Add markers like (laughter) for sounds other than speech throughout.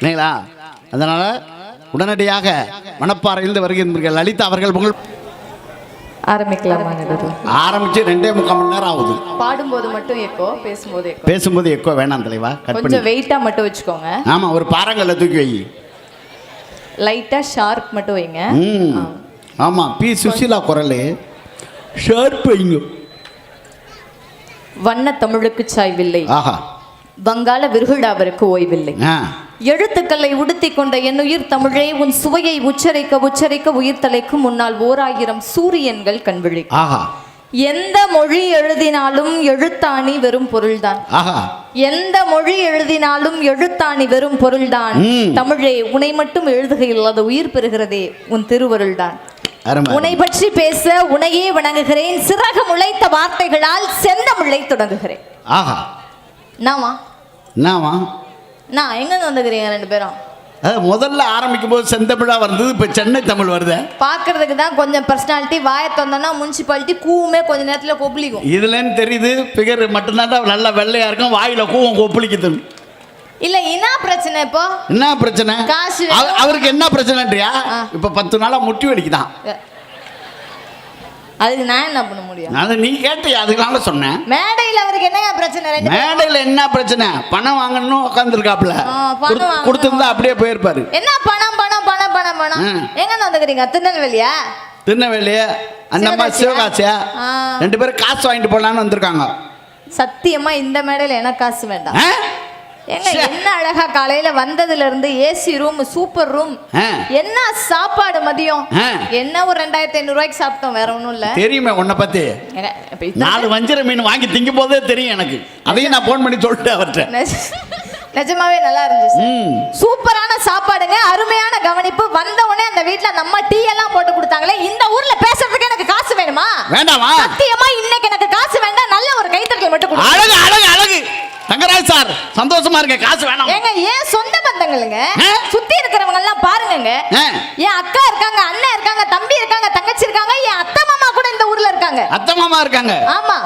இல்லைங்களா? அதனால் உடனடியாக மணப்பாறையிலிருந்து வருகின்ற லலிதா அவர்கள் உங்கள் ஆரம்பித்து ரெண்டே முக்கால் மணி நேரம் ஆகுது. பாடும்போது மட்டும் எக்கோ பேசும்போது பேசும்போது எக்கோ வேணாம் தலைவா. கொஞ்சம் வெயிட்டா மட்டும் வச்சுக்கோங்க. ஆமாம் ஒரு பாறாங்கல்ல தூக்கி வை. லைட்டா ஷார்ப் மட்டும் வைங்க. ம். ஆமாம் பி சுஷீலா குரல். ஷார்ப் வைங்க. வண்ண தமிழுக்கு சாய்வில்லை. ஆஹா. வங்காள விருகுடாவிற்கு ஓய்வில்லை. எழுத்துக்களை உடுத்திக் கொண்ட என் உயிர் தமிழே உன் சுவையை உச்சரிக்க உச்சரிக்க உயிர் தலைக்கும் முன்னால் ஓர் ஆயிரம் சூரியன்கள் ஆஹா. எந்த மொழி எழுதினாலும் எழுத்தாணி வெறும் பொருள்தான். எந்த மொழி எழுதினாலும் எழுத்தாணி வெறும் பொருள்தான். தமிழே உனை மட்டும் எழுதுகையில் அது உயிர் பெறுகிறதே உன் திருவருள்தான். அருமை. உன்னை பற்றி பேச உனையே வணங்குகிறேன். சிறகு முளைத்த வார்த்தைகளால் செந்தமிழை தொடங்குகிறேன். நாமா? என்னவா நான் எங்க வந்துக்கிறீங்க ரெண்டு பேரும்? அது முதல்ல ஆரம்பிக்கும் போது செந்தமிழா வந்தது இப்போ சென்னை தமிழ் வருது. பார்க்கறதுக்கு தான் கொஞ்சம் பர்சனாலிட்டி வாயை தந்தோம்னா முனிசிபாலிட்டி கூவுமே கொஞ்ச நேரத்துல கொப்பளிக்கும். இதுலன்னு தெரியுது ஃபிகர் மட்டும்தான் நல்லா வெள்ளையா இருக்கும் வாயில கூவம் கொப்பளிக்குது இல்ல என்ன பிரச்சனை இப்போ? என்ன பிரச்சனை? காசு அவ- அவருக்கு என்ன பிரச்சனைன்றியா. இப்ப பத்து நாளா முட்டி வலிக்குதான். அதுக்கு நான் என்ன பண்ண முடியும் அது நீ கேட்டியா அதுனால சொன்னேன் மேடையில் அவருக்கு என்னங்க பிரச்சனை? மேடையில் என்ன பிரச்சனை பணம் வாங்கணும் உட்காந்துருக்காப்புல ஆ, பணம் வாங்கணும். கொடுத்துருந்தா அப்படியே போயிருப்பாரு என்ன பணம் பணம் பணம் பணம் பணம். எங்க வந்துக்கிறீங்க திருநெல்வேலியா திருநெல்வேலிய அந்தம்மா சிவகாசியா? சிவகாசியா. ரெண்டு பேரும் காசு வாங்கிட்டு போலான்னு வந்திருக்காங்க சத்தியமா இந்த மேடையில் எனக்கு காசு வேண்டாம்? ஏங்க. என்ன அழகா காலையில வந்ததுல இருந்து ஏசி ரூம் சூப்பர் ரூம். என்ன சாப்பாடு மதியம். என்ன ஒரு ரெண்டாயிரத்தி ஐநூறு ரூபாய்க்கு சாப்பிட்டோம் வேற ஒண்ணும் இல்ல தெரியுமே உன்னை பத்தி நாலு வஞ்சிர மீன் வாங்கி திங்கும் போதே தெரியும் எனக்கு அதையும் நான் ஃபோன் பண்ணி சொல்லிட்டேன் அவர்கிட்ட நிஜமாவே நல்லா இருந்துச்சு. சூப்பரான சாப்பாடுங்க. அருமையான கவனிப்பு. வந்த உடனே அந்த வீட்ல நம்ம டீ எல்லாம் போட்டு கொடுத்தாங்களே இந்த ஊர்ல பேசுறதுக்கு எனக்கு காசு வேணுமா? வேண்டாமா? சத்தியமா இன்னைக்கு எனக்கு காசு வேண்டாம். நல்ல ஒரு கைத்தட்டல் மட்டும் கொடுங்க. அழகு அழகு அழகு. தங்கராஜ் சார் சந்தோஷமா இருக்க காசு வேணாம். ஏங்க ஏன் சொந்த பந்தங்களுங்க? சுத்தி இருக்கிறவங்க எல்லாம் பாருங்கங்க. என் அக்கா இருக்காங்க அண்ணன் இருக்காங்க தம்பி இருக்காங்க தங்கச்சி இருக்காங்க என் அத்தை மாமா கூட இந்த ஊர்ல இருக்காங்க. அத்தை மாமா இருக்காங்க. ஆமா.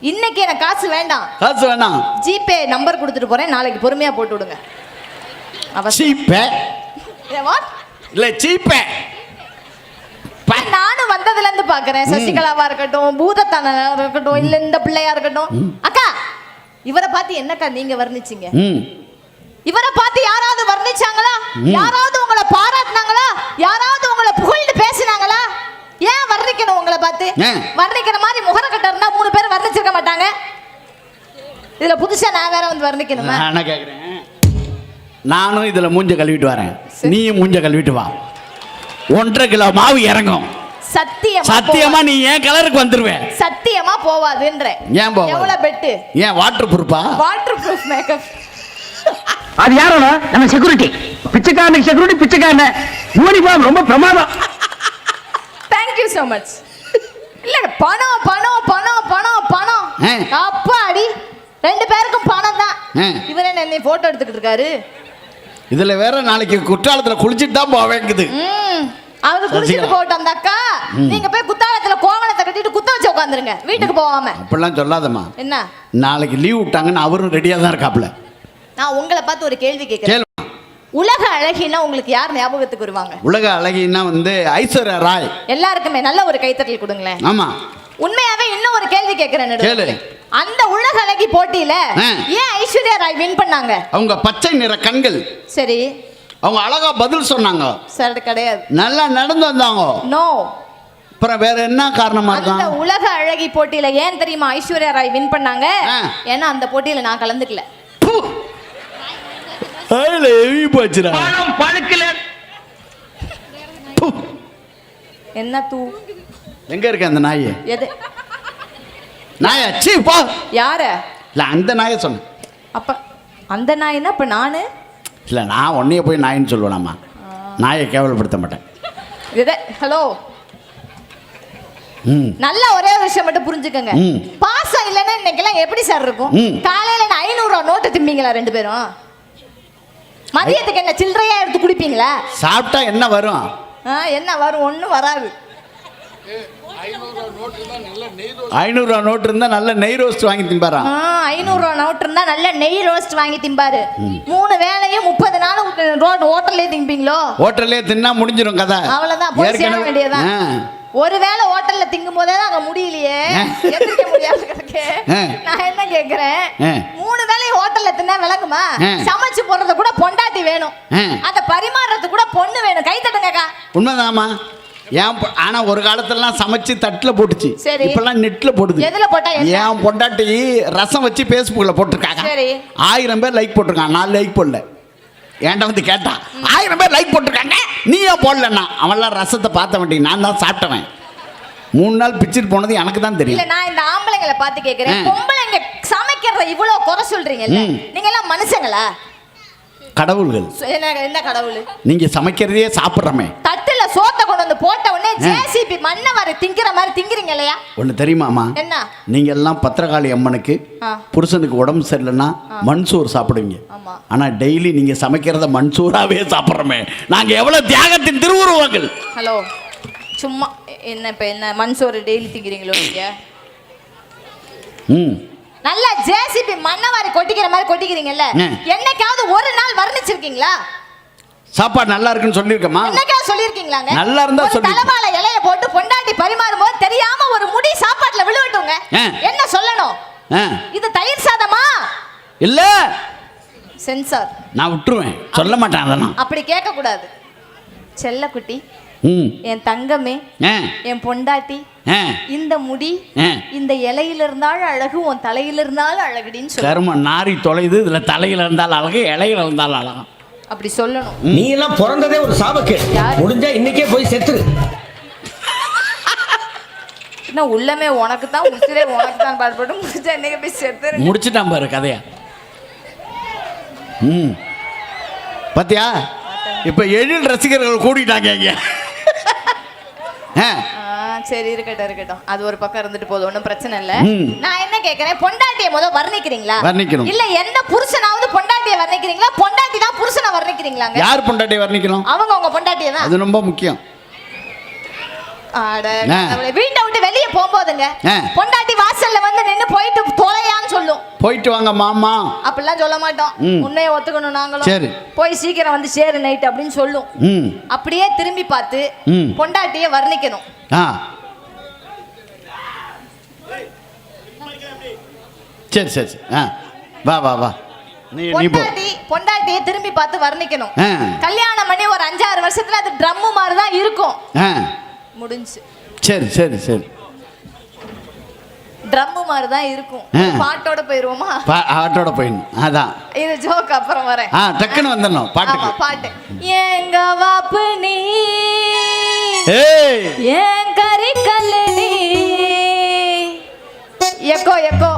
இன்னைக்கு எனக்கு காசு வேண்டாம். காசு வேணாம். ஜிபே நம்பர் கொடுத்துட்டு போறேன். நாளைக்கு பொறுமையா போட்டு விடுங்க. what? இல்ல சீப்பே ப- நானும் வந்ததுல இருந்து பாக்குறேன் சசிகலாவா இருக்கட்டும் பூதத்தானா இருக்கட்டும் இல்ல இந்த பிள்ளையா இருக்கட்டும். அக்கா இவரை பார்த்து என்னக்கா நீங்க வர்ணிச்சீங்க? இவரை பார்த்து யாராவது வர்ணிச்சாங்களா? யாராவது உங்களை பாராட்டினாங்களா? யாராவது உங்களை புகழ்ந்து பேசினாங்களா? ஏன் வர்ணிக்கணும் உங்களை பார்த்து? வர்ணிக்கிற மாதிரி முகரக்கட்ட இருந்தா மூணு பேர் வர்ணிச்சிருக்க மாட்டாங்க. இதுல புதுசா நான் வேற வந்து வர்ணிக்கணுமா? நான் கேக்குறேன்? நானும் இதுல மூஞ்ச கழுவிட்டு வரேன். நீயும் மூஞ்ச கழுவிட்டு வா. ஒன்றரை கிலோ மாவு இறங்கும். சத்தியமா சத்தியமா நீ ஏன் கலருக்கு வந்துருவேன் போவா- சத்தியமா போவாதுன்ற. ஏன் போவாது? எவ்வளவு பெட்டு? ஏன் வாட்டர் ப்ரூஃபா வாட்டர் ப்ரூஃப் மேக்கப் அது யாரோட? நம்ம செக்யூரிட்டி பிச்சைக்காரனுக்கு செக்யூரிட்டி பிச்சைக்காரன். யூனிஃபார்ம் ரொம்ப பிரமாதம். தேங்க்யூ so மச் இல்ல பணம் பணம் பணம் பணம் பணம். ஆ. அப்பாடி ரெண்டு பேருக்கும் பணம் தான். ஆ. இவர் என்ன என்னை போட்டோ எடுத்துக்கிட்டு இருக்காரு? இதுல வேற நாளைக்கு குற்றாலத்துல குளிச்சுட்டு தான் போவேங்குது ம். அவரு குடிச்சிட்டு சசிகலா. போட்டோம் அந்த அக்கா. நீங்க போய் குத்தாலத்துல கோவணத்தை கட்டிட்டு குத்த வச்சு உட்காந்துருங்க. வீட்டுக்கு போகாம. அப்படிலாம் சொல்லாதம்மா. என்ன? நாளைக்கு லீவ் விட்டாங்கன்னு அவரும் ரெடியா தான் இருக்காப்புல. நான் உங்களை பார்த்து ஒரு கேள்வி கேட்கிறேன் உலக அழகினா உங்களுக்கு யார் ஞாபகத்துக்கு வருவாங்க? உலக அழகின்னா வந்து ஐஸ்வர்யா ராய். எல்லாருக்குமே நல்ல ஒரு கைத்தட்டல் கொடுங்களேன். ஆமா. உண்மையாவே இன்னும் ஒரு கேள்வி நடுவர்களே. கேளு. அந்த உலக அழகி போட்டியில. ஏன் ஐஸ்வர்யா ராய் வின் பண்ணாங்க? அவங்க பச்சை நிற கண்கள். சரி. அவங்க அழகா பதில் சொன்னாங்க. சார் கிடையாது. நல்லா நடந்து வந்தாங்க. நோ அப்புறம் வேற என்ன காரணமா அந்த இருக்கும் உலக அழகி போட்டியில ஏன் தெரியுமா ஐஸ்வர்யா ராய் வின் பண்ணாங்க. ஏன்னா அந்த போட்டியில நான் கலந்துக்கல. போச்சுடா. பணம் பழுக்கல என்ன தூ? எங்க இருக்கு அந்த நாய்? எது? நாயா? சீ போ. யார? இல்ல அந்த நாயை சொன்னேன் அப்ப அந்த நாய்னா இப்ப நானு? இல்ல நான் உன்னைய போய் நாயின்னு சொல்லுவேனாம்மா. நாயை கேவலப்படுத்த மாட்டேன். இத ஹலோ. ம். நல்ல ஒரே விஷயம் மட்டும் புரிஞ்சுக்கங்க. பாசம் இல்லைன்னா இன்னைக்கெல்லாம் எப்படி சார் இருக்கும். காலையில நான் ஐநூறு ரூபா நோட்டு திம்பிங்களா ரெண்டு பேரும்? மதியத்துக்கு என்ன சில்லறையா எடுத்து குடிப்பீங்களா? சாப்பிட்டா என்ன வரும்? என்ன வரும்? ஒண்ணும் வராது. ஐநூறுரூவா நோட்டு இருந்தால் நல்ல நெய் ரோஸ்ட் வாங்கி திம்பாராம் ஆ, ஐநூறு ரூபா நோட்டு இருந்தா நல்ல நெய் ரோஸ்ட் வாங்கி திம்பாரு மூணு வேளையும் முப்பது நாள் ரோட் ஹோட்டல்லே திம்பிங்களோ ஹோட்டல்லே தின்னா முடிஞ்சிடும் கதை. சேர ஏற்கனவே- வேண்டியதுதான். ஆ. ஒருவேளை ஹோட்டல்ல திங்கும் போதே அங்க முடியலையே. எந்திரிக்க முடியாது கிடக்கு. நான் என்ன கேக்குறேன். மூணு வேளை ஹோட்டல்ல தின்னா விளங்குமா ஆ. சமைச்சு போடுறது கூட பொண்டாட்டி வேணும். அத பரிமாறுறது கூட பொண்ணு வேணும் கை தட்டுங்கக்கா உண்மைதாம்மா ஏன் ஆனா ஒரு காலத்துலலாம் சமைச்சு தட்டுல போட்டுச்சு சரி. இப்பெல்லாம் நெட்ல போடுது எதுல போட்டா? ஏன் பொண்டாட்டி ரசம் வச்சு பேஸ்புக்ல போட்டிருக்காங்க சரி. ஆயிரம் பேர் லைக் போட்டிருக்கான் நான் லைக் போடல ஏன்டா வந்து கேட்டான் ஆயிரம் பேர் லைக் போட்டிருக்காங்க. நீ ஏன் போடலன்னா அவன்லாம் ரசத்தை பார்த்த மாட்டேங்க நான் தான் சாப்பிட்டவன். மூணு நாள் பிச்சுட்டு போனது எனக்கு தான் இல்ல தெரியும் நான் இந்த ஆம்பளைங்களை பார்த்து கேக்குறேன். ஆ. பொம்பளைங்க சமைக்கிறத இவ்வளவு குறை சொல்றீங்கல்ல. ம். நீங்க எல்லாம் மனுஷங்களா? கடவுள்கள். என்ன கடவுள்? நீங்க சமைக்கிறதே சாப்பிட்றமே. தட்டுல சோத்தை கொண்டு வந்து போட்ட உடனே ஜேசிபி மண்ணை வர திங்கிற மாதிரி திங்கிறீங்க இல்லையா? ஒன்று தெரியுமாமா என்ன? நீங்க எல்லாம் பத்திரகாளி அம்மனுக்கு. புருஷனுக்கு உடம்பு சரியில்லைன்னா மண்சோறு சாப்பிடுவீங்க. ஆனா டெய்லி நீங்க சமைக்கிறத மண்சோறாவே சாப்பிட்றோமே. நாங்க எவ்வளவு தியாகத்தின் திருவுருவங்கள். ஹலோ சும்மா என்ன இப்ப என்ன மண்சோறு டெய்லி திங்கிறீங்களோ நீங்க? ம். நல்லா ஜேசிபி மண்ணை வாரி கொட்டிக்கிற மாதிரி கொட்டிக்கிறீங்கல்ல. என்னைக்காவது ஒரு நாள் வர்ணிச்சிருக்கீங்களா? சாப்பாடு நல்லா இருக்குன்னு சொல்லியிருக்கமா என்னைக்காவது சொல்லியிருக்கீங்களாங்க? நல்லா இருந்தா சொல்லி- தலைவாழ இலைய போட்டு பொண்டாட்டி பரிமாறும் போது தெரியாம ஒரு முடி சாப்பாட்டுல விழுவட்டுங்க. என்ன சொல்லணும்? இது தயிர் சாதமா? இல்ல. சென்சார் நான் விட்டுருவேன். சொல்ல மாட்டேன் அதெல்லாம். அப்படி கேட்க கூடாது செல்லக்குட்டி ம் என் தங்கமே என் பொண்டாட்டி ஆ. இந்த முடி ஆ. இந்த இலையில இருந்தாலும் அழகு உன் தலையில இருந்தாலும் அழகுடின்னு சொல்லு. கரும நாரி தொலைது இதுல தலையில இருந்தால் அழகு இலையில இருந்தால் அழகா. அப்படி சொல்லணும். நீ எல்லாம் பிறந்ததே ஒரு சாபக்கு. யார்? முடிஞ்சா இன்னைக்கே போய் செத்துரு என்ன உள்ளமே உனக்கு தான் உசிரே உனக்கு தான் பாடுபட்டு முடிஞ்சா என்னைக்கு போய் செத்துரு முடிச்சிட்டான் பாரு கதையா. ம் பாத்தியா? இப்ப எழில் ரசிகர்கள் கூடிட்டாங்க இங்க. சரி இருக்கட்டும் இருக்கட்டும். அது ஒரு பக்கம் இருந்துட்டு போதும் ஒன்றும் பிரச்சனை இல்ல. நான் என்ன கேக்குறேன்? பொண்டாட்டியை முத வர்ணிக்கிறீங்களா? வர்ணிக்கணும். இல்ல எந்த புருஷனாவது பொண்டாட்டியை வர்ணிக்கிறீங்களா? பொண்டாட்டி தான் புருஷனை வர்ணிக்கிறீங்களாங்க? யார் பொண்டாட்டி வர்ணிக்கணும்? அவங்க உங்க பொண்டாட்டியை தான். அது ரொம்ப முக்கியம். வீட்டை விட்டு வெளியே போகும்போதுங்க. பொண்டாட்டி வாசல்ல வந்து நின்னு போயிட்டு தொலையான்னு சொல்லும். போயிட்டு வாங்க மாமா. அப்படிலாம் சொல்ல மாட்டோம். உன்னைய ஒத்துக்கணும் நாங்களும். சரி. போய் சீக்கிரம் வந்து சேரு நைட் அப்படின்னு சொல்லும். அப்படியே திரும்பி பார்த்து. பொண்டாட்டிய வர்ணிக்கணும். சரி சரி சரி. ஆ. வா வா வா. பொண்டாட்டி பொண்டாட்டிய திரும்பி பார்த்து வர்ணிக்கணும். கல்யாணம் பண்ணி ஒரு அஞ்சாறு வருஷத்துல அது ட்ரம்மு மாதிரி தான் இருக்கும் முடிஞ்சு. சரி சரி சரி. ட்ரம்மு மாதிரி தான் இருக்கும். பாட்டோட போயிருவோமா? பா ஆட்டோட போயிடணும். அதான். இது ஜோக் அப்புறம் வரேன். ஆ டக்குன்னு வந்துடணும். பாட்டுக்கு. பாட்டு. எங்க வாப்பு நீ ஏன் கறி கல்லு நீ. Echo echo.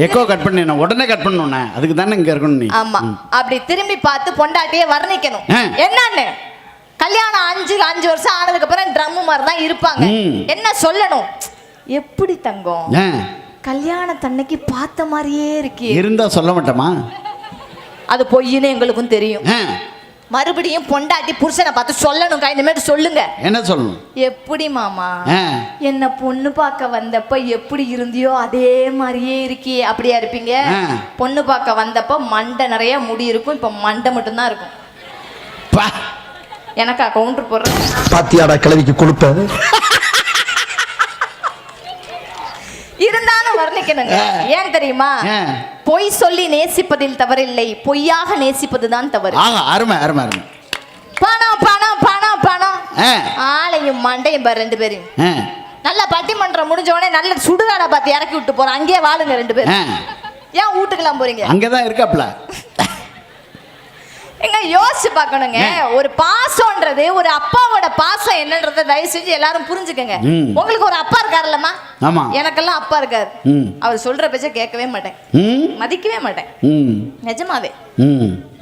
எக்கோ கட் பண்ணி உடனே கட் பண்ணணுண்ணே அதுக்கு தானே இங்கே இருக்கணும் நீ. ஆமா. அப்படி திரும்பி பார்த்து பொண்டாட்டிய வர்ணிக்கணும். ஆ. என்னன்னு? கல்யாணம் அஞ்சு அஞ்சு வருஷம் ஆனதுக்கு அப்புறம் ட்ரம் மாதிரி தான் இருப்பாங்க. ம். என்ன சொல்லணும்? எப்படி தங்கம்? ஆ. கல்யாணத்தன்னைக்கு பார்த்த மாதிரியே இருக்கே. இருந்தா சொல்ல மாட்டோமா அது பொய்ன்னு எங்களுக்கும் தெரியும். ஆ. மறுபடியும் பொண்டாட்டி புருஷனை பார்த்து சொல்லணும்க்கா இனிமேட்டு சொல்லுங்க. என்ன சொல்லணும்? எப்படி மாமா? என்ன பொண்ணு பார்க்க வந்தப்ப எப்படி இருந்தியோ அதே மாதிரியே இருக்கியே அப்படியா இருப்பீங்க. பொண்ணு பார்க்க வந்தப்ப மண்டை நிறைய முடி இருக்கும் இப்ப மண்டை மட்டும்தான் இருக்கும். பா. எனக்கா கவுண்டர் போடுறேன் பாத்தியாடா கிளவிக்கு கொடுப்ப (laughs) இருந்தாலும் வர்ணிக்கணுங்க. ஏன் தெரியுமா. பொய் சொல்லி நேசிப்பதில் தவறில்லை. பொய்யாக நேசிப்பதுதான் தவறு. ஆஹா அருமை அருமை அருமை. பணம் பணம் பணம் பணம். ஆளையும் மண்டையும் பாரு ரெண்டு பேரும் நல்ல பட்டிமன்றம் முடிஞ்ச உடனே நல்ல சுடுகாடை பார்த்து இறக்கி விட்டு போறோம் அங்கேயே வாழுங்க ரெண்டு பேரும். ஏன் வீட்டுக்கெல்லாம் போறீங்க? அங்கே தான் இருக்காப்ல. எங்க யோசிச்சு பார்க்கணுங்க. ஒரு பாசம்ன்றது ஒரு அப்பாவோட பாசம் என்னன்றதை தயவு செஞ்சு எல்லாரும் புரிஞ்சுக்கங்க. உங்களுக்கு ஒரு அப்பா இருக்காருல்லம்மா ஆமா. எனக்கெல்லாம் அப்பா இருக்காரு. அவர் சொல்ற பேச்ச கேட்கவே மாட்டேன். மதிக்கவே மாட்டேன். நிஜமாவே.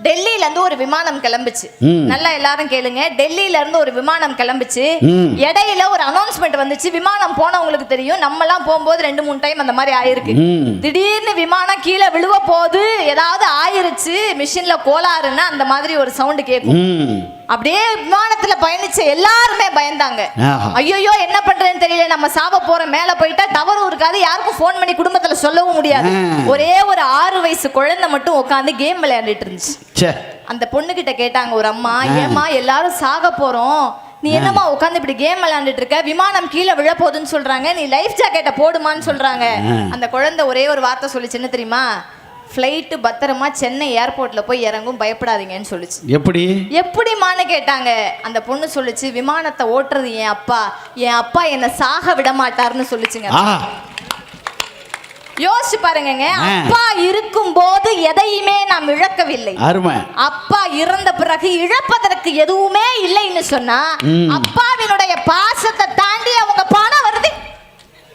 டெல்லியில இருந்து ஒரு விமானம் கிளம்புச்சு. நல்லா எல்லாரும் கேளுங்க. டெல்லியில இருந்து ஒரு விமானம் கிளம்புச்சு. இடையில ஒரு அனௌன்ஸ்மெண்ட் வந்துச்சு. விமானம் போனவங்களுக்கு தெரியும். நம்ம எல்லாம் போகும்போது ரெண்டு மூணு டைம் அந்த மாதிரி ஆயிருக்கு. திடீர்னு விமானம் கீழே விழுவ போது ஏதாவது ஆயிருச்சு. மிஷின்ல கோளாறுன்னா அந்த மாதிரி ஒரு சவுண்ட் கேட்கும் அப்படியே விமானத்துல பயணிச்ச எல்லாருமே பயந்தாங்க. ஐயோ என்ன பண்றதுன்னு தெரியல. நம்ம சாவ போற மேல போயிட்டா டவரும் இருக்காது. யாருக்கும் ஃபோன் பண்ணி குடும்பத்துல சொல்லவும் முடியாது. ஒரே ஒரு ஆறு வயசு குழந்தை மட்டும் உட்காந்து கேம் விளையாடிட்டு இருந்துச்சு. அந்த பொண்ணு கிட்ட கேட்டாங்க ஒரு அம்மா ஆ. ஏம்மா எல்லாரும் சாக போறோம். நீ என்னம்மா உட்காந்து இப்படி கேம் விளையாண்டுட்டு இருக்க? விமானம் கீழே விழ போகுதுன்னு சொல்றாங்க. நீ லைஃப் ஜாக்கெட்டை போடுமான்னு சொல்றாங்க. அந்த குழந்தை ஒரே ஒரு வார்த்தை சொல்லிச்சு என்ன தெரியுமா? ஃப்ளைட்டு பத்திரமா சென்னை ஏர்போர்ட்ல போய் இறங்கும் பயப்படாதீங்கன்னு சொல்லுச்சு. எப்படி? எப்படிமான்னு கேட்டாங்க. அந்த பொண்ணு சொல்லுச்சு விமானத்தை ஓட்டுறது என் அப்பா. என் அப்பா என்னை சாக விட மாட்டாருன்னு சொல்லுச்சுங்க. யோசிச்சு பாருங்கங்க. ஆ. அப்பா இருக்கும்போது எதையுமே நாம் இழக்கவில்லை அப்பா இறந்த பிறகு இழப்பதற்கு எதுவுமே இல்லைன்னு சொன்னா. அப்பாவினுடைய பாசத்தை தாண்டி அவங்க பணம் வருது.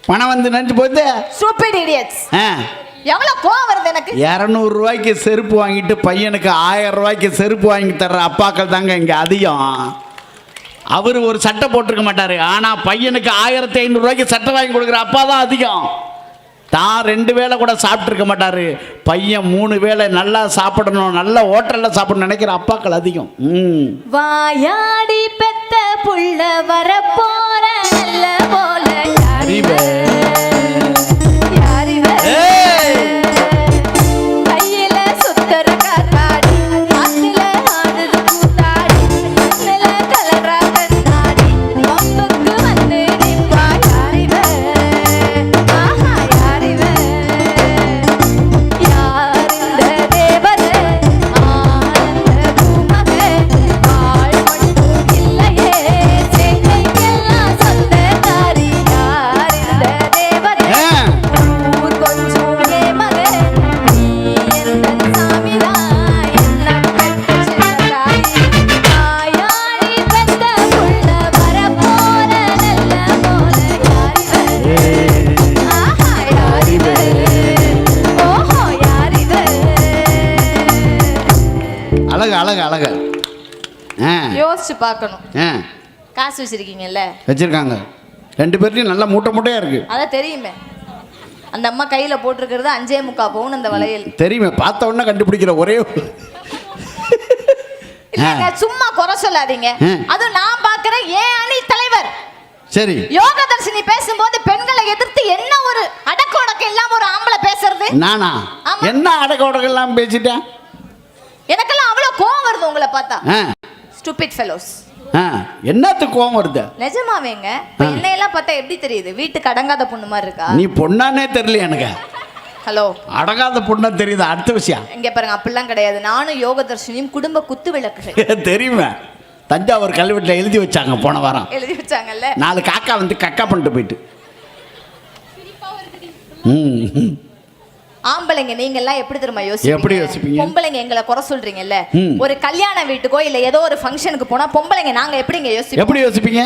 பணம் வந்து நினச்சி போகுது ஸ்டூபிட் இடியட்ஸ் எவ்வளவு கோவம் வருது எனக்கு? இரநூறு ரூபாய்க்கு செருப்பு வாங்கிட்டு பையனுக்கு ஆயிரம் ரூபாய்க்கு செருப்பு வாங்கி தர்ற அப்பாக்கள் தாங்க இங்கே அதிகம். அவர் ஒரு சட்டை போட்டிருக்க மாட்டார். ஆனால் பையனுக்கு ஆயிரத்தி ஐநூறுரூவாய்க்கு சட்டை வாங்கி கொடுக்குற அப்பா தான் அதிகம். தான் ரெண்டு வேளை கூட சாப்பிட்ருக்க மாட்டார். பையன் மூணு வேளை நல்லா சாப்பிடணும் நல்ல ஹோட்டலில் சாப்பிடணும்னு நினைக்கிற அப்பாக்கள் அதிகம். வாயாடி பெத்த புள்ள வரப்போற நல்ல போல பார்க்கணும். காசு வச்சிருக்கீங்கல்ல? வச்சுருக்காங்க. ரெண்டு பேர்லையும் நல்லா மூட்டை மூட்டையாக இருக்குது அதான் தெரியுமே. அந்த அம்மா கையில போட்டிருக்கிறது அஞ்சே முக்கா பவுன் அந்த வளையல். தெரியுமே பார்த்த உடனே கண்டுபிடிக்கிற ஒரே சும்மா குறை சொல்லாதீங்க. அதுவும் நான் பார்க்கிற ஏன் அணி தலைவர்? சரி. யோகதர்ஷினி பேசும்போது பெண்களை எதிர்த்து என்ன ஒரு அடக்க உடக்கம் இல்லாம ஒரு ஆம்பளை பேசுறது? நானா. என்ன அடக்க உடக்கெல்லாம் பேசிட்டேன்? எனக்கெல்லாம் அவ்வளவு கோவம் வருது உங்களை பார்த்தா. ஸ்டூபிட் ஃபெலோஸ் ஆ என்னத்துக்கு கோவம் வருது? நிஜமாவேங்க. என்னையெல்லாம் பார்த்தா எப்படி தெரியுது? வீட்டுக்கு அடங்காத பொண்ணு மாதிரி இருக்கா? நீ பொண்ணானே தெரியல எனக்கு. ஹலோ அடங்காத பொண்ணா தெரியுது? அடுத்த விஷயம். இங்க பாருங்க அப்படிலாம் கிடையாது. நானும் யோகதர்ஷினியும் குடும்ப குத்து விளக்குகள். தெரியுமே. தஞ்சாவூர் கல்வெட்டில் எழுதி வச்சாங்க போன வாரம். எழுதி வச்சாங்கல்ல? நாலு காக்கா வந்து கக்கா பண்ணிட்டு போயிட்டு. ம். ஆம்பளைங்க நீங்க எல்லாம் எப்படி தெரியுமா எப்படி யோசிப்பீங்க? யோசிப்பீங்க? பொம்பளைங்க எங்களை குறை சொல்றீங்கல்ல. ஒரு கல்யாண வீட்டுக்கோ இல்ல ஏதோ ஒரு ஃபங்க்ஷனுக்கு போனா பொம்பளைங்க நாங்க எப்படிங்க யோசிப்போம்? எப்படி யோசிப்பீங்க?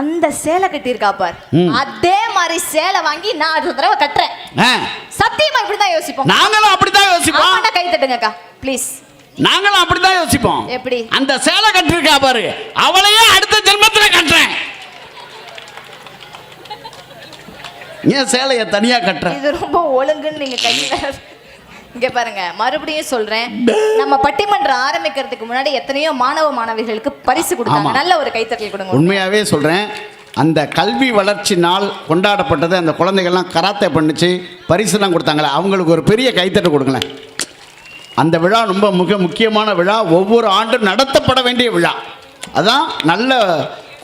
அந்த சேலை கட்டியிருக்கா பார். அதே மாதிரி சேலை வாங்கி நான் அடுத்த தடவை கட்டுறேன். சத்தியமா இப்படிதான் யோசிப்போம்? நாங்களும் அப்படித்தான் யோசிப்போம். கை தட்டுங்கக்கா. ப்ளீஸ் நாங்களும் அப்படித்தான் யோசிப்போம். எப்படி? அந்த சேலை கட்டிருக்கா பாரு. அவளையே அடுத்த ஜென்மத்துல கட்டுறேன். ஏன் சேலையை தனியா கட்டுறேன் இது ரொம்ப ஒழுங்குன்னு நீங்க கையில இங்க பாருங்க மறுபடியும் சொல்றேன். நம்ம பட்டிமன்றம் ஆரம்பிக்கிறதுக்கு முன்னாடி எத்தனையோ மாணவ மாணவிகளுக்கு பரிசு கொடுத்தாங்க. நல்ல ஒரு கைத்தட்டல் கொடுங்க. உண்மையாகவே சொல்கிறேன் அந்த கல்வி வளர்ச்சி நாள் கொண்டாடப்பட்டது அந்த குழந்தைகள்லாம் கராத்தே பண்ணிச்சு பரிசுலாம் கொடுத்தாங்களே அவங்களுக்கு ஒரு பெரிய கைத்தட்டு கொடுங்களேன். அந்த விழா ரொம்ப மிக முக்கியமான விழா. ஒவ்வொரு ஆண்டும் நடத்தப்பட வேண்டிய விழா. அதான் நல்ல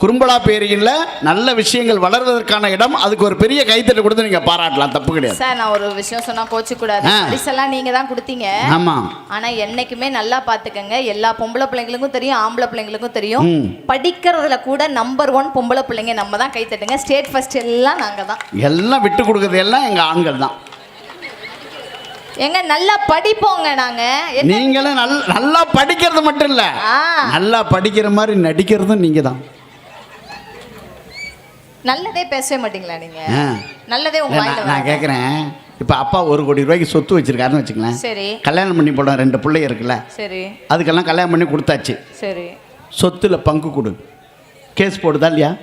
குறும்பலா பேரியில் நல்ல விஷயங்கள் வளர்வதற்கான இடம். அதுக்கு ஒரு பெரிய கைத்தட்டு கொடுத்து நீங்கள் பாராட்டலாம். தப்பு கிடையாது. சார் நான் ஒரு விஷயம் சொன்னா கோச்சு கூடாது. பரிசெல்லாம் நீங்க தான் கொடுத்தீங்க. ஆமாம் ஆனா என்னைக்குமே நல்லா பாத்துக்கங்க எல்லா பொம்பளை பிள்ளைங்களுக்கும் தெரியும் ஆம்பளை பிள்ளைங்களுக்கும் தெரியும். படிக்கிறதுல கூட நம்பர் ஒன் பொம்பளை பிள்ளைங்க நம்ம தான் கை தட்டுங்க. ஸ்டேட் ஃபர்ஸ்ட் எல்லாம் நாங்க தான். எல்லாம் விட்டு கொடுக்குறது எல்லாம் எங்கள் ஆண்கள் தான். எங்க நல்லா படிப்போங்க நாங்க. நீங்களும் நல் நல்லா படிக்கிறது மட்டும் இல்லை. நல்லா படிக்கிற மாதிரி நடிக்கிறதும் நீங்கள் தான். நல்லதே பேசவே மாட்டீங்களா நீங்க. நல்லதே உங்க நான். கேட்குறேன் இப்போ அப்பா ஒரு கோடி ரூபாய்க்கு சொத்து வச்சிருக்காருன்னு வச்சுக்கலாம் சரி. கல்யாணம் பண்ணி போட ரெண்டு பிள்ளை இருக்குல்ல. சரி. அதுக்கெல்லாம் கல்யாணம் பண்ணி கொடுத்தாச்சு. சரி. சொத்துல பங்கு கொடு. கேஸ் போடுதா இல்லையா?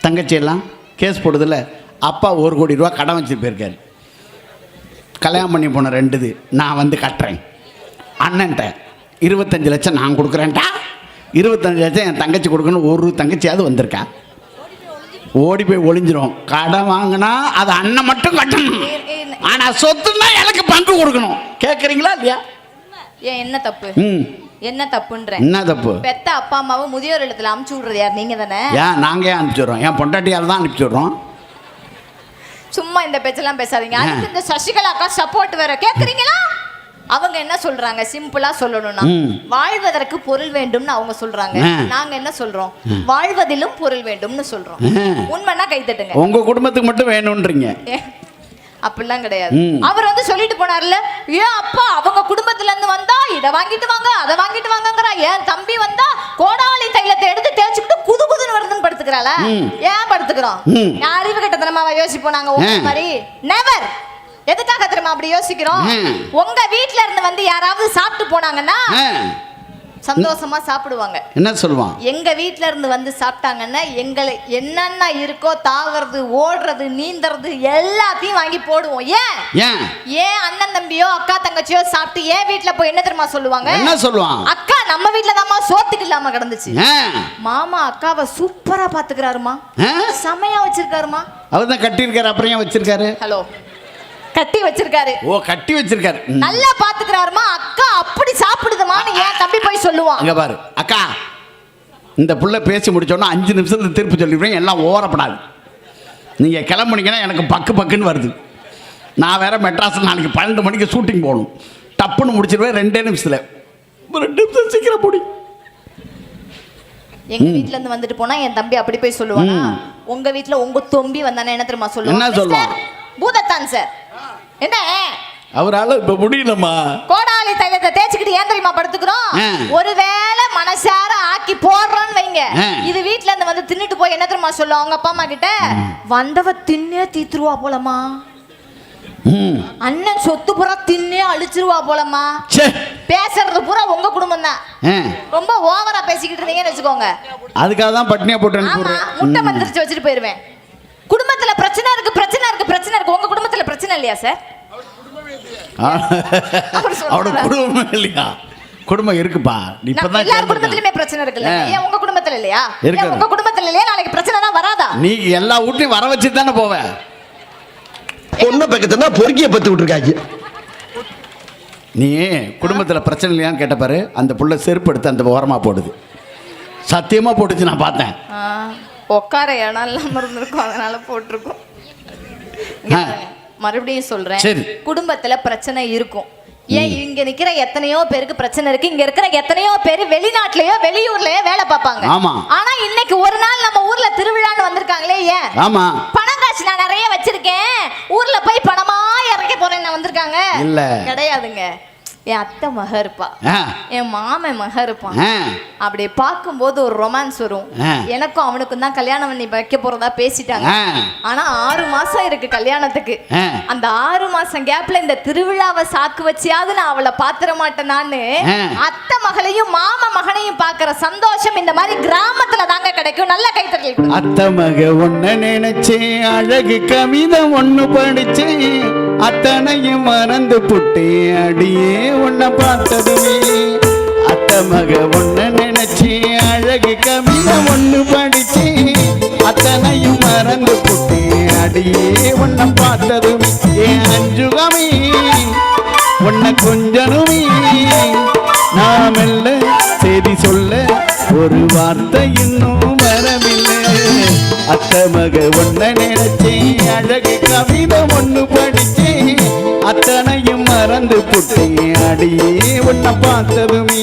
தங்கச்சி எல்லாம் கேஸ் போடுதில்ல. அப்பா ஒரு கோடி ரூபா கடன் வச்சுட்டு போயிருக்காரு. கல்யாணம் பண்ணி போன ரெண்டுது நான் வந்து கட்டுறேன். அண்ணன்ட்ட இருபத்தஞ்சு லட்சம் நான் கொடுக்குறேன்டா. இருபத்தஞ்சு லட்சம் என் தங்கச்சி கொடுக்கணும் ஒரு தங்கச்சியாவது வந்திருக்கா. ஓடி போய் ஒளிஞ்சிரும். கடன் வாங்கினா அது அண்ணன் மட்டும் கட்டணும். ஆனால் சொத்துன்னா எனக்கு பங்கு கொடுக்கணும். கேட்குறீங்களா இல்லையா? ஏன் என்ன தப்பு? ம். என்ன தப்புன்றேன் என்ன தப்பு? பெத்த அப்பா அம்மாவை முதியோர் இல்லத்துல அமுச்சு விடுறது யார்? நீங்க தானே? ஏன் நாங்கள் ஏன் அனுப்பிச்சிடுறோம் என் பொண்டாட்டியால் தான் அனுப்பிச்சிடுறோம் சும்மா இந்த பேச்செல்லாம் பேசாதீங்க. அதுக்கு இந்த சசிகலா அக்கா சப்போர்ட் வேற. கேக்குறீங்களா? அவங்க என்ன சொல்றாங்க? சிம்பிளா சொல்லணும்னா. வாழ்வதற்கு பொருள் வேண்டும்னு அவங்க சொல்றாங்க. நாங்க என்ன சொல்றோம்? வாழ்வதிலும் பொருள் வேண்டும்னு சொல்றோம். உண்மைன்னா கை தட்டுங்க. உங்கள் குடும்பத்துக்கு மட்டும் வேணுன்றீங்க ஏ, அப்படிலாம் கிடையாது. அவர் வந்து சொல்லிட்டு போனார்ல ஏன் அப்பா அவங்க குடும்பத்துல இருந்து வந்தா இத வாங்கிட்டு வாங்க அதை வாங்கிட்டு வாங்கங்கறா. ஏன் தம்பி வந்தா கோடாலி தைலத்தை எடுத்து தேய்ச்சிக்கிட்டு குது குதுன்னு வருதுன்னு படுத்துக்கிறாள. ஏன் படுத்துக்கிறோம்? அறிவு கட்டத்தனமாவா யோசிப்போம் நாங்க உங்க. மாதிரி? நெவர் எதுக்காக தெரியுமா அப்படி யோசிக்கிறோம். உங்க வீட்ல இருந்து வந்து யாராவது சாப்பிட்டு போனாங்கன்னா சந்தோஷமா சாப்பிடுவாங்க. என்ன சொல்லுவான்? எங்க வீட்ல இருந்து வந்து சாப்பிட்டாங்கன்னா எங்களை என்னென்ன இருக்கோ தாவறது ஓடுறது நீந்துறது எல்லாத்தையும் வாங்கி போடுவோம். ஏன்? ஏன்? அண்ணன் தம்பியோ அக்கா தங்கச்சியோ சாப்பிட்டு ஏன் வீட்ல போய் என்ன தெரியுமா சொல்லுவாங்க? என்ன சொல்லுவான்? அக்கா நம்ம வீட்ல தாம்மா சோத்துக்கு இல்லாம கிடந்துச்சு. மாமா அக்காவை சூப்பரா பாத்துக்கிறாருமா? செமையா வச்சிருக்காருமா. அவர் தான் கட்டியிருக்காரு அப்புறம் ஏன் வச்சிருக்காரு? ஹலோ. கட்டி வச்சிருக்காரு. ஓ கட்டி வச்சிருக்காரு. நல்லா பாத்துக்கிறாருமா? அக்கா அப்படி சாப்பிடுதுமான்னு ஏன் தம்பி போய் சொல்லுவான். அங்க பாரு. அக்கா இந்த புள்ள பேசி முடிச்சோன்னா அஞ்சு நிமிஷத்துல திருப்பி சொல்லிடுவேன். எல்லாம் ஓரப்படாது. நீங்கள் கிளம்புனீங்கன்னா எனக்கு பக்கு பக்குன்னு வருது. நான் வேற மெட்ராஸில் நாளைக்கு பன்னெண்டு மணிக்கு ஷூட்டிங் போகணும். டப்புன்னு முடிச்சிருவேன் ரெண்டே நிமிஷத்தில். ரெண்டு நிமிஷம் சீக்கிரம் முடி எங்க வீட்ல இருந்து வந்துட்டு போனா என் தம்பி அப்படி போய் சொல்லுவானா? உங்க வீட்ல உங்க தொம்பி வந்தானே என்ன தெரியுமா சொல்லுவான்? என்ன சொல்லுவான்? "மிஸ்டர், பூதத்தான் சார் என்ன? அவரால் இப்போ முடியலம்மா. கோடாலி தைலத்தை தேய்ச்சிக்கிட்டு ஏன் தெரியுமா படுத்துக்கிறோம். ஒருவேளை மனசார ஆக்கி போடுறோன்னு வைங்க. இது வீட்ல இருந்து வந்து தின்னுட்டு போய் என்ன தெரியுமா சொல்லுவோம் அவங்க அப்பா அம்மா கிட்ட வந்தவ தின்னே தீத்துருவா போலமா ம். அண்ணன் சொத்து பூரா தின்னே அழிச்சிருவா போலமா பேசுறது பூரா உங்க குடும்பம் தான். ரொம்ப ஓவரா பேசிக்கிட்டு இருந்தீங்கன்னு வச்சுக்கோங்க. அதுக்காக தான் பட்னியாக போட்டு முட்டை மந்திரிச்சு வச்சுட்டு போயிருவேன். குடும்பத்துல பிரச்சனை இருக்கு பிரச்சனை இருக்கு பிரச்சனை இருக்கு. உங்க குடும்பத்துல பிரச்சனை இல்லையா சார் அவர் சொல்றாரா? அவட குடும்பம் இல்லையா? குடும்பம் இருக்குப்பா. நம்ம இப்பதான் எல்லார். குடும்பத்திலுமே பிரச்சனை இருக்குல்ல. ஏன் உங்க குடும்பத்துல இல்லையா? இருக்குது. ஏன் உங்க குடும்பத்துல இல்லையா? நாளைக்கு பிரச்சனை தான் வராதா? நீ எல்லா வீட்லையும் வர வச்சு தானே போவ. பொண்ணை பக்கத்துல பொறுக்கிய பத்து விட்டுருக்காங்க. நீ குடும்பத்தில் பிரச்சனை இல்லையான்னு கேட்ட பாரு. அந்த புள்ள செருப்பு எடுத்து அந்த ஓரமாக போடுது. சத்தியமாக போட்டுச்சு நான் பார்த்தேன். உட்கார இடம் இல்லாம இருந்திருக்கும். அதனால போட்டிருக்கோம். மறுபடியும் சொல்றேன். குடும்பத்துல பிரச்சனை இருக்கும். ஏன் இங்க நிக்கிற எத்தனையோ பேருக்கு பிரச்சனை இருக்கு. இங்க இருக்கிற எத்தனையோ பேர் வெளிநாட்டுலயோ வெளியூர்லயோ வேலை பார்ப்பாங்க. ஆமா. ஆனா இன்னைக்கு ஒரு நாள் நம்ம ஊர்ல திருவிழான்னு வந்திருக்காங்களே ஏன்? ஆமாம் பணம் காசு நான் நிறைய வச்சிருக்கேன். ஊர்ல போய் பணமா இறக்க போறேன்னு வந்திருக்காங்க. இல்ல. கிடையாதுங்க. என் அத்தை மக இருப்பா. என் மாமன் மக இருப்பான். அப்படி பார்க்கும்போது ஒரு ரொமான்ஸ் வரும். எனக்கும் அவனுக்கும் தான் கல்யாணம் பண்ணி வைக்க போறதா பேசிட்டாங்க. ஆனா ஆறு மாசம் இருக்கு கல்யாணத்துக்கு. அந்த ஆறு மாசம் கேப்ல இந்த திருவிழாவை சாக்கு வச்சியாவது நான் அவளை பாத்திர மாட்டேனான்னு. அத்தை மகளையும் மாம மகனையும் பாக்குற சந்தோஷம் இந்த மாதிரி கிராமத்துல தாங்க கிடைக்கும். நல்ல கொடுங்க. அத்த மக ஒன்ன நினைச்சேன் அழகு கவிதை ஒண்ணு படிச்சேன். அத்தனையும் மறந்து புட்டு அடியே உன்னை பார்த்ததுமே. அத்த மக உன்னை நினைச்சி அழகு கவிதை ஒன்று படிச்சு அத்தனையும் மறந்து புட்டு அடியே உன்னை பார்த்ததுமே. ஏன் அஞ்சுகமே உன்னை கொஞ்சனுமே. நாம் இல்ல செய்தி சொல்ல ஒரு வார்த்தை இன்னும் வரவில்லை. அத்தமக ஒன்ன நினைச்சே அழகு கவிதை ஒண்ணு படிச்சே அத்தனையும் மறந்து புட்டேன் அடியே ஒன்ன பார்த்ததுமே.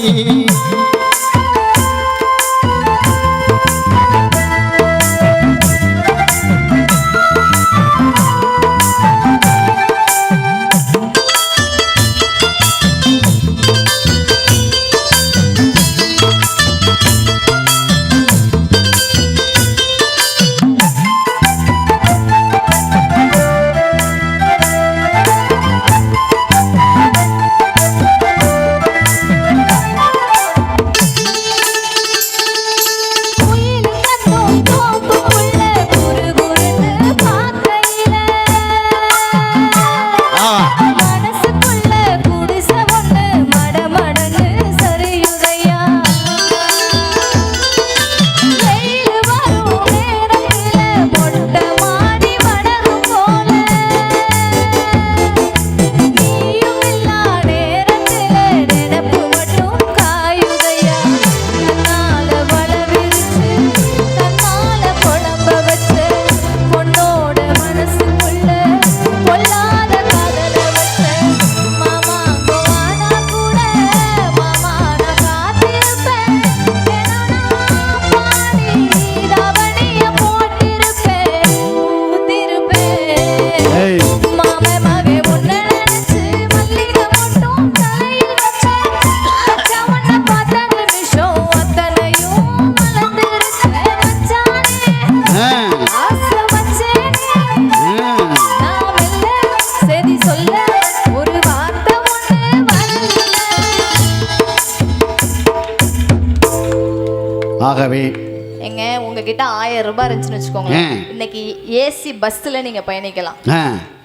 ஆயிரம் ரூபாய் இருந்துச்சுன்னு வச்சுக்கோங்களேன். இன்னைக்கு ஏசி பஸ்ல நீங்க பயணிக்கலாம்.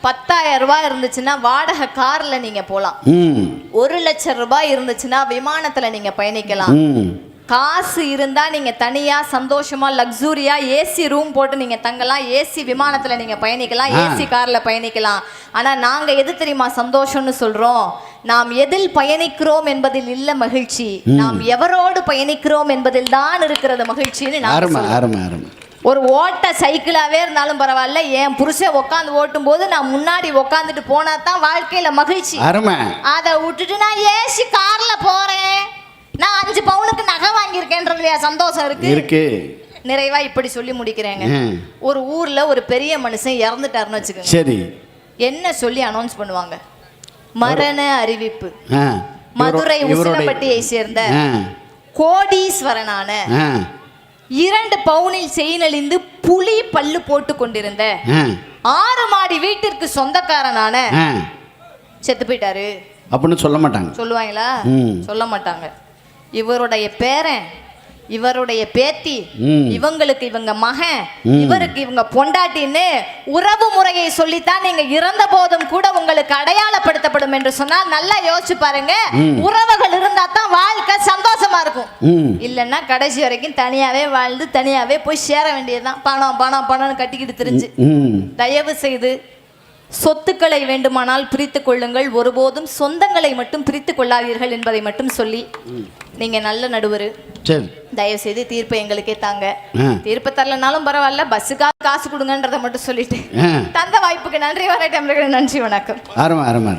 பத்தாயிரம் ரூபாய் இருந்துச்சுன்னா வாடகை கார்ல நீங்க போலாம். ஒரு லட்சம் ரூபாய் இருந்துச்சுன்னா விமானத்துல நீங்க பயணிக்கலாம். காசு இருந்தா நீங்க தனியா சந்தோஷமா லக்ஸூரியா ஏசி ரூம் போட்டு நீங்க தங்கலாம். ஏசி விமானத்துல நீங்க பயணிக்கலாம். ஏசி கார்ல பயணிக்கலாம். ஆனா நாங்க எது தெரியுமா சந்தோஷம்னு சொல்றோம்? நாம் எதில் பயணிக்கிறோம் என்பதில் இல்ல மகிழ்ச்சி. நாம் எவரோடு பயணிக்கிறோம் என்பதில் தான் இருக்கிறது மகிழ்ச்சின்னு நான் ஒரு ஓட்ட சைக்கிளாவே இருந்தாலும் பரவாயில்ல. என் புருஷன் உட்காந்து ஓட்டும் போது நான் முன்னாடி உட்காந்துட்டு போனா தான் வாழ்க்கையில மகிழ்ச்சி. அருமை. அதை விட்டுட்டு நான் ஏசி கார்ல போறேன். நான் அஞ்சு பவுனுக்கு நகை வாங்கியிருக்கேன்றதுலையா சந்தோஷம் இருக்கு? இருக்கு. நிறைவா இப்படி சொல்லி முடிக்கிறேங்க. ஒரு ஊர்ல ஒரு பெரிய மனுஷன் இறந்துட்டாருன்னு வச்சுக்கோங்க. சரி. என்ன சொல்லி அனௌன்ஸ் பண்ணுவாங்க? மரண அறிவிப்பு. மதுரை உசிலம்பட்டியை சேர்ந்த கோடீஸ்வரனான இரண்டு பவுனில் செயினழிந்து புலி பல்லு போட்டு கொண்டிருந்த. ஆறு மாடி வீட்டிற்கு சொந்தக்காரனான. செத்து போயிட்டாரு. அப்படின்னு சொல்ல மாட்டாங்க. சொல்லுவாங்களா. சொல்ல மாட்டாங்க. இவருடைய பேரன் இவருடைய பேத்தி. இவங்களுக்கு இவங்க மகன். இவருக்கு இவங்க பொண்டாட்டின்னு உறவு முறையை சொல்லித்தான் நீங்க இறந்த போதும் கூட உங்களுக்கு அடையாளப்படுத்தப்படும் என்று சொன்னால் நல்லா யோசிச்சு பாருங்க. உறவுகள் இருந்தா தான் வாழ்க்கை சந்தோஷமா இருக்கும். இல்லைன்னா கடைசி வரைக்கும் தனியாவே வாழ்ந்து தனியாவே போய் சேர வேண்டியதுதான். பணம் பணம் பணம்னு கட்டிக்கிட்டு தெரிஞ்சு. தயவு செய்து சொத்துக்களை வேண்டுமானால் பிரித்து கொள்ளுங்கள். ஒருபோதும் சொந்தங்களை மட்டும் பிரித்து கொள்ளாதீர்கள் என்பதை மட்டும் சொல்லி நீங்க நல்ல நடுவர். தயவு செய்து தீர்ப்பை எங்களுக்கே தாங்க. தீர்ப்பு தரலனாலும் பரவாயில்ல பஸ்ஸுக்காக காசு கொடுங்கன்றதை மட்டும் சொல்லிட்டு. தந்த வாய்ப்புக்கு நன்றி வர நன்றி வணக்கம். அருமை அருமை